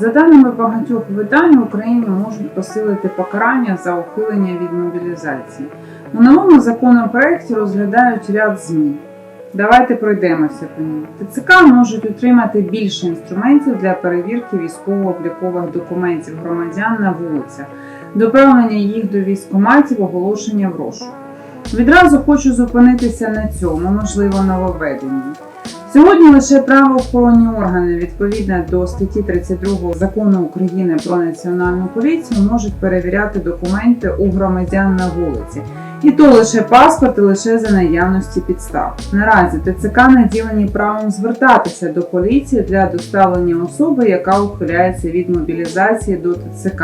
За даними багатьох видань, в Україні можуть посилити покарання за ухилення від мобілізації. У новому законопроекті розглядають ряд змін. Давайте пройдемося по ним. ТЦК можуть отримати більше інструментів для перевірки військово-облікових документів громадян на вулицях, доправлення їх до військкоматів, оголошення в розшук. Відразу хочу зупинитися на цьому, можливо, нововведенні. Сьогодні лише правоохоронні органи, відповідно до статті 32 закону України про національну поліцію, можуть перевіряти документи у громадян на вулиці. І то лише паспорт, і лише за наявності підстав. Наразі ТЦК наділені правом звертатися до поліції для доставлення особи, яка ухиляється від мобілізації до ТЦК.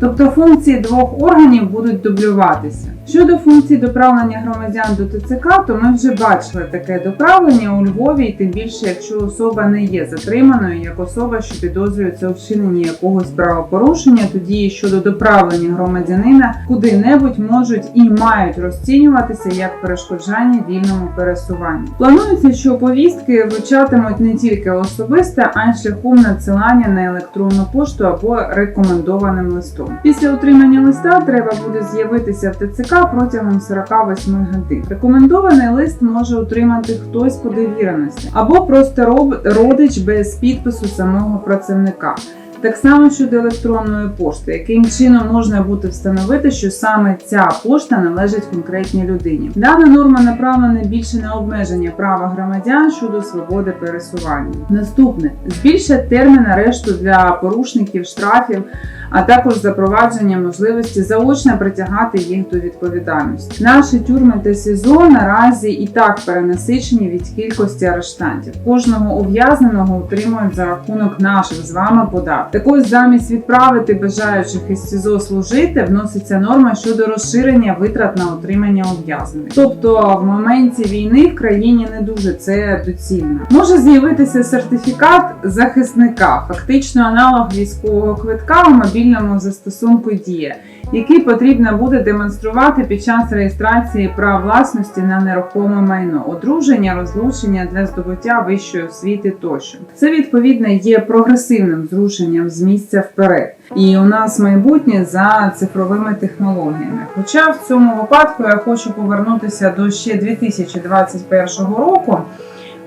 Тобто функції двох органів будуть дублюватися. Щодо функцій доправлення громадян до ТЦК, то ми вже бачили таке доправлення у Львові, і тим більше, якщо особа не є затриманою, як особа, що підозрюється у вчиненні якогось правопорушення, тоді щодо доправлення громадянина куди-небудь можуть і мають розцінюватися як перешкоджання вільному пересуванню. Планується, що повістки вручатимуть не тільки особисто, а й шляхом надсилання на електронну пошту або рекомендованим листом. Після отримання листа треба буде з'явитися в ТЦК протягом 48 годин. Рекомендований лист може отримати хтось по довіреності або просто родич без підпису самого працівника. Так само щодо електронної пошти, яким чином можна буде встановити, що саме ця пошта належить конкретній людині. Дана норма направлена більше на обмеження права громадян щодо свободи пересування. Наступне збільшать термін арешту для порушників штрафів, а також запровадження можливості заочно притягати їх до відповідальності. Наші тюрми та СІЗО наразі і так перенасичені від кількості арештантів. Кожного ув'язненого утримують за рахунок наших з вами податків. Так ось замість відправити бажаючих із СІЗО служити, вноситься норма щодо розширення витрат на утримання ув'язнених. Тобто в моменті війни в країні не дуже це доцільно. Може з'явитися сертифікат захисника, фактично аналог військового квитка у мобільному застосунку Дія, який потрібно буде демонструвати під час реєстрації прав власності на нерухоме майно, одруження, розлучення для здобуття вищої освіти тощо. Це відповідно є прогресивним зрушенням з місця вперед. І у нас майбутнє за цифровими технологіями. Хоча в цьому випадку я хочу повернутися до ще 2021 року.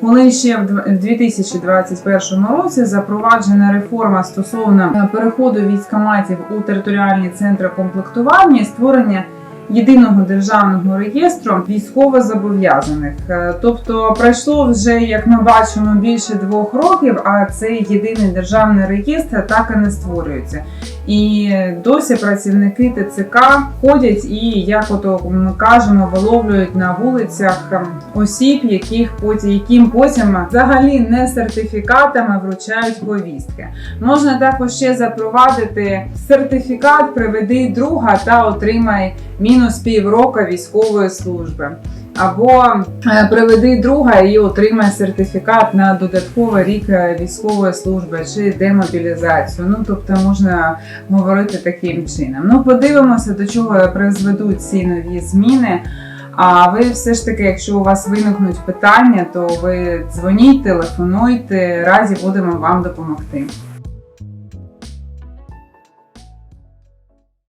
Коли ще в дв- в 2021 році запроваджена реформа стосовно е, переходу військоматів у територіальні центри комплектування і створення єдиного державного реєстру військовозобов'язаних. Е, Тобто пройшло вже, як ми бачимо, більше двох років, а цей єдиний державний реєстр так і не створюється. І досі працівники ТЦК ходять і, як ото ми кажемо, виловлюють на вулицях ем, осіб, яких потім, яким потім взагалі не сертифікатами вручають повістки. Можна також ще запровадити сертифікат Приведи друга та отримай мінус півроку військової служби. Або е, приведи друга і отримай сертифікат на додатковий рік е, військової служби чи демобілізацію. Ну тобто можна говорити таким чином. Ну подивимося, до чого призведуть ці нові зміни. А ви все ж таки, якщо у вас виникнуть питання, то ви дзвоніть, телефонуйте, разі будемо вам допомогти.